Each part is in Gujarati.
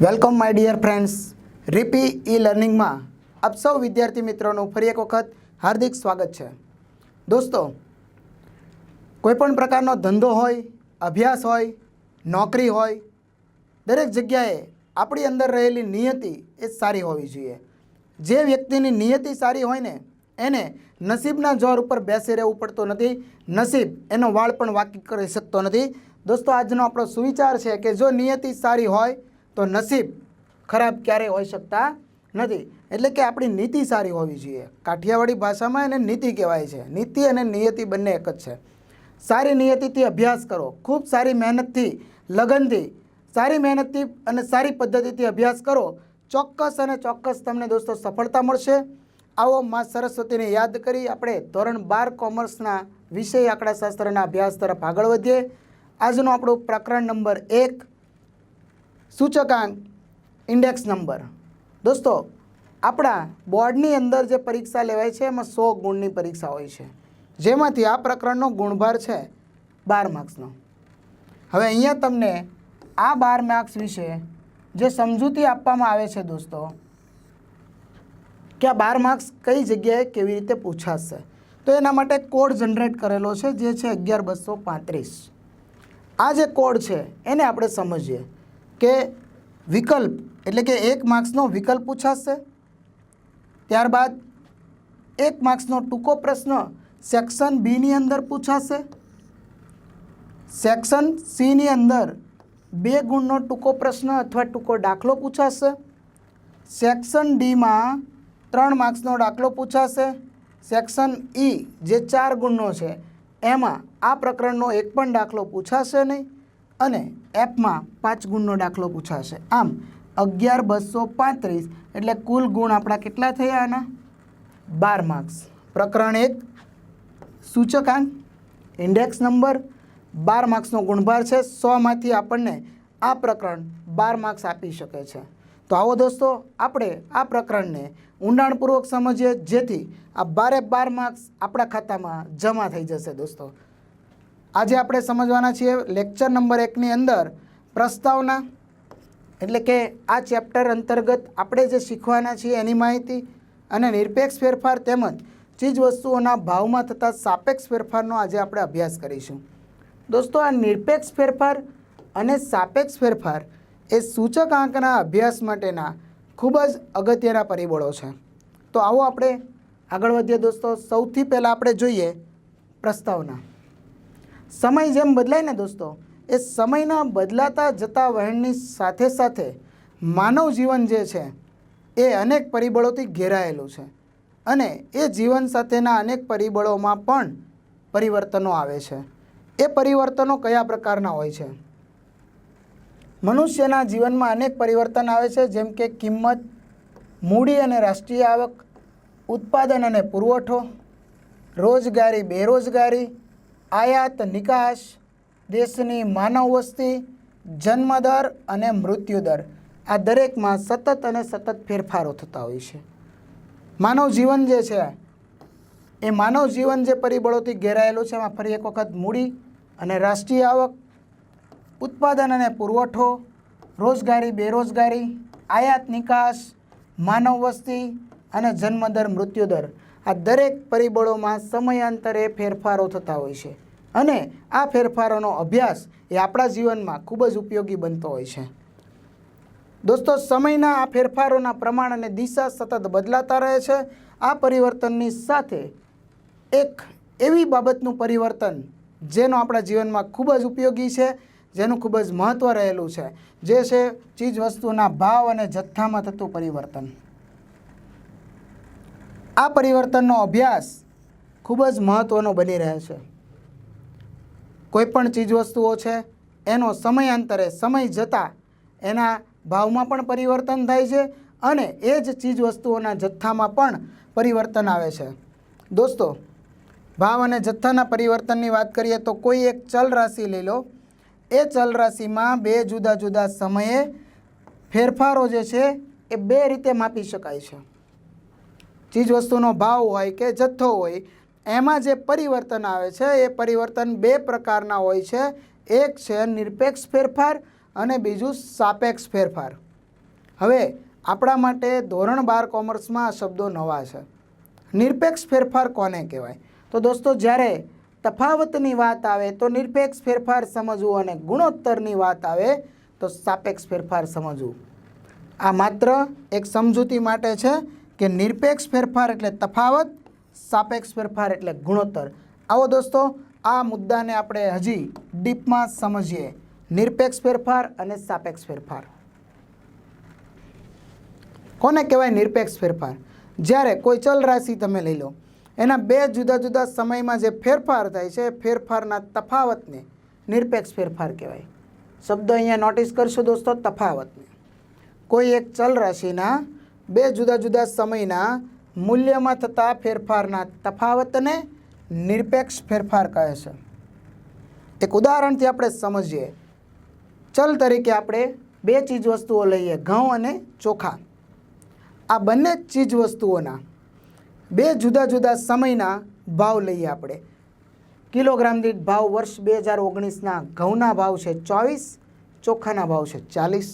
વેલકમ માય ડિયર ફ્રેન્ડ્સ રીપી ઈ લર્નિંગમાં આપ સૌ વિદ્યાર્થી મિત્રોનું ફરી એક વખત હાર્દિક સ્વાગત છે. દોસ્તો, કોઈપણ પ્રકારનો ધંધો હોય, અભ્યાસ હોય, નોકરી હોય, દરેક જગ્યાએ આપણી અંદર રહેલી નિયતિ એ સારી હોવી જોઈએ. જે વ્યક્તિની નિયતિ સારી હોય ને, એને નસીબના જોર ઉપર બેસી રહેવું પડતું નથી, નસીબ એનો વાળ પણ વાકી કરી શકતો નથી. દોસ્તો, આજનો આપણો સુવિચાર છે કે જો નિયતિ સારી હોય તો નસીબ ખરાબ ક્યારેય હોઈ શકતા નથી. એટલે કે આપણી નીતિ સારી હોવી જોઈએ. કાઠિયાવાડી ભાષામાં એને નીતિ કહેવાય છે. નીતિ અને નિયતિ બંને એક જ છે. સારી નિયતિથી અભ્યાસ કરો. ખૂબ સારી મહેનતથી, લગનથી સારી મહેનતથી અને સારી પદ્ધતિથી અભ્યાસ કરો. ચોક્કસ અને ચોક્કસ તમને દોસ્તો સફળતા મળશે. આવો મા સરસ્વતીને યાદ કરી આપણે ધોરણ બાર કોમર્સના વિષય આંકડાશાસ્ત્રના અભ્યાસ તરફ આગળ વધીએ. આજનું આપણું પ્રકરણ નંબર એક સૂચકાંક ઇન્ડેક્સ નંબર. દોસ્તો, આપણા બોર્ડની અંદર જે પરીક્ષા લેવાય છે, એમાં સો ગુણની પરીક્ષા હોય છે. જેમાંથી આ પ્રકરણનો ગુણભાર છે બાર માર્ક્સનો. હવે અહીંયા તમને આ બાર માર્ક્સ વિશે જે સમજૂતી આપવામાં આવે છે દોસ્તો, કે આ બાર માર્ક્સ કઈ જગ્યાએ કેવી રીતે પૂછાશે. તો એના માટે કોડ જનરેટ કરેલો છે, જે છે અગિયાર બસો પાંત્રીસ. આ જે કોડ છે, એને આપણે સમજીએ. કે વિકલ્પ, એટલે કે એક માર્ક્સનો વિકલ્પ પૂછાશે. ત્યારબાદ એક માર્ક્સનો ટૂંકો પ્રશ્ન સેક્શન બીની અંદર પૂછાશે. સેક્શન સીની અંદર બે ગુણનો ટૂંકો પ્રશ્ન અથવા ટૂંકો દાખલો પૂછાશે. સેક્શન ડીમાં ત્રણ માર્ક્સનો દાખલો પૂછાશે. સેક્શન ઈ જે ચાર ગુણનો છે, એમાં આ પ્રકરણનો એક પણ દાખલો પૂછાશે નહીં. અને એફમાં પાંચ ગુણનો દાખલો પૂછાશે. આમ, અગિયાર બસો પાંત્રીસ, એટલે કુલ ગુણ આપણા કેટલા થયા આના? બાર માર્ક્સ પ્રકરણ એક, સૂચકાંક ઇન્ડેક્સ નંબર બાર માર્ક્સનો ગુણભાર છે. સોમાંથી આપણને આ પ્રકરણ બાર માર્ક્સ આપી શકે છે. તો આવો દોસ્તો, આપણે આ પ્રકરણને ઊંડાણપૂર્વક સમજીએ, જેથી આ બારે બાર માર્ક્સ આપણા ખાતામાં જમા થઈ જશે દોસ્તો. આજે આપણે સમજવાના છીએ લેક્ચર નંબર એકની અંદર પ્રસ્તાવના. એટલે કે આ ચેપ્ટર અંતર્ગત આપણે જે શીખવાના છીએ એની માહિતી અને નિરપેક્ષ ફેરફાર તેમજ ચીજ વસ્તુઓના ભાવમાં થતા સાપેક્ષ ફેરફારનો આજે આપણે અભ્યાસ કરીશું. દોસ્તો, આ નિરપેક્ષ ફેરફાર અને સાપેક્ષ ફેરફાર એ સૂચકાંકના અભ્યાસ માટેના ખૂબ જ અગત્યના પરિબળો છે. તો આવો આપણે આગળ વધીએ દોસ્તો. સૌથી પહેલાં આપણે જોઈએ પ્રસ્તાવના. સમય જેમ બદલાય ને દોસ્તો, એ સમયના બદલાતા જતા વહેણની સાથે સાથે માનવ જીવન જે છે, એ અનેક પરિબળોથી ઘેરાયેલું છે. અને એ જીવન સાથેના અનેક પરિબળોમાં પણ પરિવર્તનો આવે છે. એ પરિવર્તનો કયા પ્રકારના હોય છે? મનુષ્યના જીવનમાં અનેક પરિવર્તન આવે છે, જેમ કે કિંમત, મૂડી અને રાષ્ટ્રીય આવક, ઉત્પાદન અને પુરવઠો, રોજગારી, બેરોજગારી આયાત નિકાસ, દેશની માનવ વસ્તી, જન્મદર અને મૃત્યુદર આ દરેકમાં સતત અને સતત ફેરફારો થતા હોય છે. માનવ જીવન જે છે, એ માનવ જીવન જે પરિબળોથી ઘેરાયેલું છે, એમાં ફરી એક વખત મૂડી અને રાષ્ટ્રીય આવક, ઉત્પાદન અને પુરવઠો, રોજગારી, બેરોજગારી, આયાત નિકાસ, માનવ વસ્તી અને જન્મદર, મૃત્યુદર આ દરેક પરિબળોમાં સમયાંતરે ફેરફારો થતા હોય છે. અને આ ફેરફારોનો અભ્યાસ એ આપણા જીવનમાં ખૂબ જ ઉપયોગી બનતો હોય છે. દોસ્તો, સમયના આ ફેરફારોના પ્રમાણ અને દિશા સતત બદલાતા રહે છે. આ પરિવર્તનની સાથે એક એવી બાબતનું પરિવર્તન જેનો આપણા જીવનમાં ખૂબ જ ઉપયોગી છે, જેનું ખૂબ જ મહત્ત્વ રહેલું છે. જે છે ચીજ વસ્તુના ભાવ અને જથ્થામાં થતું પરિવર્તન. આ પરિવર્તનનો અભ્યાસ ખૂબ જ મહત્ત્વનો બની રહે છે. કોઈપણ ચીજવસ્તુઓ ચીજ વસ્તુઓ છે, એનો સમયાંતરે સમય જતાં એના ભાવમાં પણ પરિવર્તન થાય છે અને એ જ ચીજવસ્તુઓના જથ્થામાં પણ પરિવર્તન આવે છે. દોસ્તો, ભાવ અને જથ્થાના પરિવર્તનની વાત કરીએ તો કોઈ એક ચલ રાશિ લઈ લો. એ ચલ રાશિમાં બે જુદા જુદા સમયે ફેરફારો જે છે, એ બે રીતે માપી શકાય છે. ચીજ વસ્તુનો ભાવ હોય કે જથ્થો હોય, એમાં જે પરિવર્તન આવે છે, એ પરિવર્તન બે પ્રકારના હોય છે. એક છે નિરપેક્ષ ફેરફાર અને બીજું સાપેક્ષ ફેરફાર. હવે, આપણા માટે ધોરણ બાર કોમર્સમાં શબ્દો નવા છે. નિરપેક્ષ ફેરફાર કોને કહેવાય? તો દોસ્તો, જ્યારે તફાવતની વાત આવે, તો નિરપેક્ષ ફેરફાર સમજવું અને ગુણોત્તરની વાત આવે, તો સાપેક્ષ ફેરફાર સમજવું. આ માત્ર એક સમજૂતી માટે છે. કે નિરપેક્ષ ફેરફાર એટલે તફાવત, સાપેક્ષ ફેરફાર એટલે ગુણોત્તર. આવો દોસ્તો, આ મુદ્દાને આપણે હજી ડીપમાં સમજીએ. નિરપેક્ષ ફેરફાર અને સાપેક્ષ ફેરફાર. કોને કહેવાય નિરપેક્ષ ફેરફાર? જ્યારે કોઈ ચલ રાશિ તમે લઈ લો, એના બે જુદા જુદા સમયમાં જે ફેરફાર થાય છે, ફેરફારના તફાવતને નિરપેક્ષ ફેરફાર કહેવાય. શબ્દ અહીંયા નોટિસ કરશો દોસ્તો, તફાવતને. કોઈ એક ચલ રાશિના બે જુદા જુદા સમયના મૂલ્યમાં થતા ફેરફારના તફાવતને નિરપેક્ષ ફેરફાર કહે છે. એક ઉદાહરણથી આપણે સમજીએ. ચલ તરીકે આપણે બે ચીજ વસ્તુઓ લઈએ, ઘઉં અને ચોખા. આ બંને ચીજ વસ્તુઓના બે જુદા જુદા સમયના ભાવ લઈએ આપણે. કિલોગ્રામ દીઠ ભાવ વર્ષ બે હજાર ઓગણીસના ઘઉંના ભાવ છે ચોવીસ, ચોખાના ભાવ છે ચાલીસ.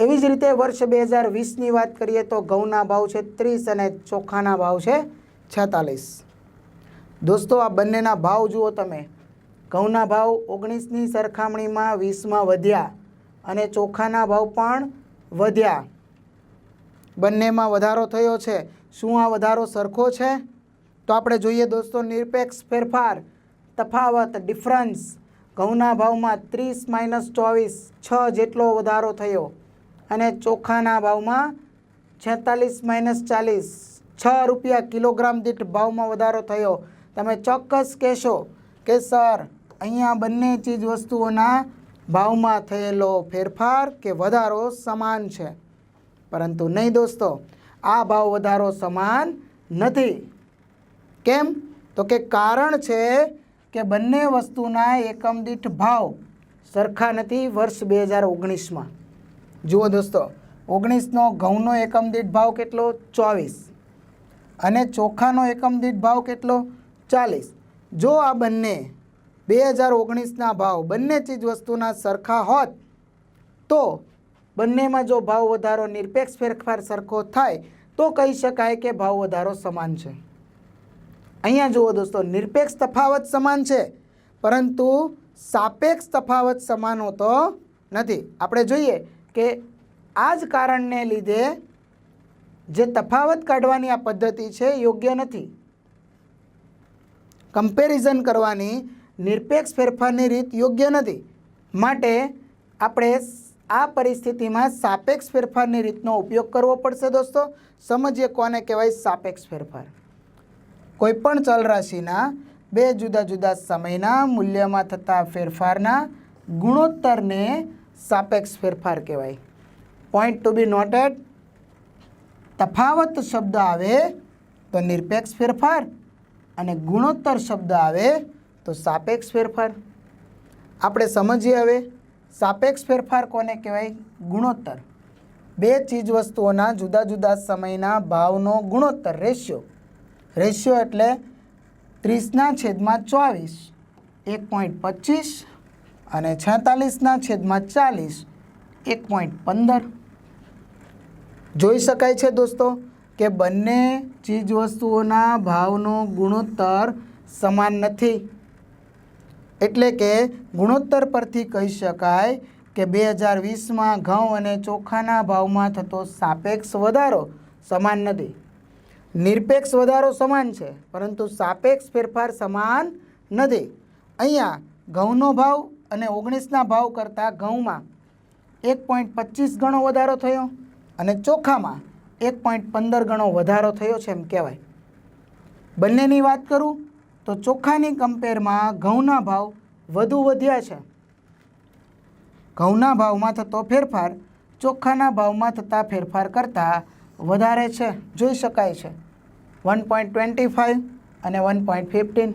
એવી જ રીતે વર્ષ બે હજાર વીસની વાત કરીએ તો ઘઉંના ભાવ છે ત્રીસ અને ચોખાના ભાવ છે છેતાલીસ. દોસ્તો, આ બંનેના ભાવ જુઓ તમે. ઘઉંના ભાવ ઓગણીસની સરખામણીમાં વીસમાં વધ્યા અને ચોખાના ભાવ પણ વધ્યા. બંનેમાં વધારો થયો છે. શું આ વધારો સરખો છે? તો આપણે જોઈએ દોસ્તો, નિરપેક્ષ ફેરફાર, તફાવત, ડિફરન્સ. ઘઉંના ભાવમાં ત્રીસ માઇનસ ચોવીસ, છ જેટલો વધારો થયો. અને ચોખાના ભાવમાં છેતાલીસ માઇનસ ચાલીસ, છ રૂપિયા કિલોગ્રામ દીઠ ભાવમાં વધારો થયો. તમે ચોક્કસ કહેશો કે સર, અહીંયા બંને ચીજ વસ્તુઓના ભાવમાં થયેલો ફેરફાર કે વધારો સમાન છે. પરંતુ નહીં દોસ્તો, આ ભાવ વધારો સમાન નથી. કેમ? તો કે કારણ છે કે બંને વસ્તુના એકમ દીઠ ભાવ સરખા નથી વર્ષ બે હજાર ઓગણીસમાં. જુઓ દોસ્તો, ઓગણીસનો ઘઉંનો એકમ દીઠ ભાવ કેટલો? ચોવીસ. અને ચોખાનો એકમ દીઠ ભાવ કેટલો? ચાલીસ. જો આ બંને, બે હજાર ઓગણીસના ભાવ બંને ચીજ વસ્તુના સરખા હોત, તો બંનેમાં જો ભાવ વધારો નિરપેક્ષ ફેરફાર સરખો થાય, તો કહી શકાય કે ભાવ વધારો સમાન છે. અહીંયા જુઓ દોસ્તો, નિરપેક્ષ તફાવત સમાન છે, પરંતુ સાપેક્ષ તફાવત સમાન હોતો નથી. આપણે જોઈએ કે આ જ કારણને લીધે જે તફાવત કાઢવાની આ પદ્ધતિ છે યોગ્ય નથી. કમ્પેરિઝન કરવાની નિરપેક્ષ ફેરફારની રીત યોગ્ય નથી. માટે આપણે આ પરિસ્થિતિમાં સાપેક્ષ ફેરફારની રીતનો ઉપયોગ કરવો પડશે દોસ્તો. સમજીએ કોને કહેવાય સાપેક્ષ ફેરફાર. કોઈપણ ચલ રાશિના બે જુદા જુદા સમયના મૂલ્યમાં થતા ફેરફારના ગુણોત્તરને સાપેક્ષ ફેરફાર કહેવાય. પોઈન્ટ ટુ બી નોટેડ તફાવત શબ્દ આવે તો નિરપેક્ષ ફેરફાર અને ગુણોત્તર શબ્દ આવે તો સાપેક્ષ ફેરફાર. આપણે સમજીએ હવે, સાપેક્ષ ફેરફાર કોને કહેવાય? ગુણોત્તર. બે ચીજ વસ્તુઓના જુદા જુદા સમયના ભાવનો ગુણોત્તર રેશિયો રેશિયો એટલે ત્રીસના છેદમાં ચોવીસ. એક પોઈન્ટ પચીસ અને છેતાલીસના છેદમાં ચાલીસ, એક પોઈન્ટ પંદર. જોઈ શકાય છે દોસ્તો કે બંને ચીજ વસ્તુઓના ભાવનો ગુણોત્તર સમાન નથી. એટલે કે ગુણોત્તર પરથી કહી શકાય કે બે હજાર વીસમાં ઘઉં અને ચોખાના ભાવમાં થતો સાપેક્ષ વધારો સમાન નથી. નિરપેક્ષ વધારો સમાન છે, પરંતુ સાપેક્ષ ફેરફાર સમાન નથી. અહીંયા ઘઉંનો ભાવ અને ઓગણીસના ભાવ કરતાં ઘઉંમાં એક પોઈન્ટ પચીસ ગણો વધારો થયો અને ચોખામાં એક પોઈન્ટ પંદર ગણો વધારો થયો છે એમ કહેવાય. બંનેની વાત કરું તો ચોખાની કમ્પેરમાં ઘઉંના ભાવ વધુ વધ્યા છે. ઘઉંના ભાવમાં થતો ફેરફાર ચોખાના ભાવમાં થતા ફેરફાર કરતાં વધારે છે, જોઈ શકાય છે. વન પોઈન્ટ ટ્વેન્ટી ફાઇવ અને વન પોઈન્ટ ફિફ્ટીન.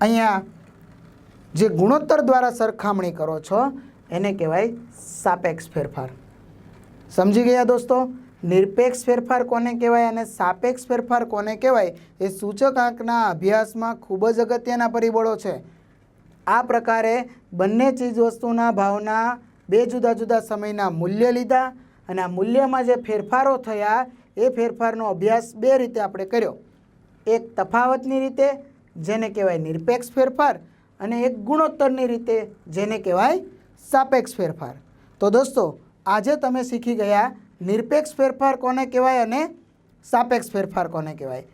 અહીંયા જે ગુણોત્તર દ્વારા સરખામણી કરો છો, એને કહેવાય સાપેક્ષ ફેરફાર. સમજી ગયા દોસ્તો? નિરપેક્ષ ફેરફાર કોને કહેવાય અને સાપેક્ષ ફેરફાર કોને કહેવાય એ સૂચકાંકના અભ્યાસમાં ખૂબ જ અગત્યના પરિબળો છે. આ પ્રકારે બંને ચીજ વસ્તુના ભાવના બે જુદા જુદા સમયના મૂલ્ય લીધા અને આ મૂલ્યમાં જે ફેરફારો થયા, એ ફેરફારનો અભ્યાસ બે રીતે આપણે કર્યો. એક તફાવતની રીતે, જેને કહેવાય નિરપેક્ષ ફેરફાર અને એક ગુણોત્તરની રીતે જેને કહેવાય સાપેક્ષ ફેરફાર. તો દોસ્તો, આજે તમે શીખી ગયા નિરપેક્ષ ફેરફાર કોને કહેવાય અને સાપેક્ષ ફેરફાર કોને કહેવાય?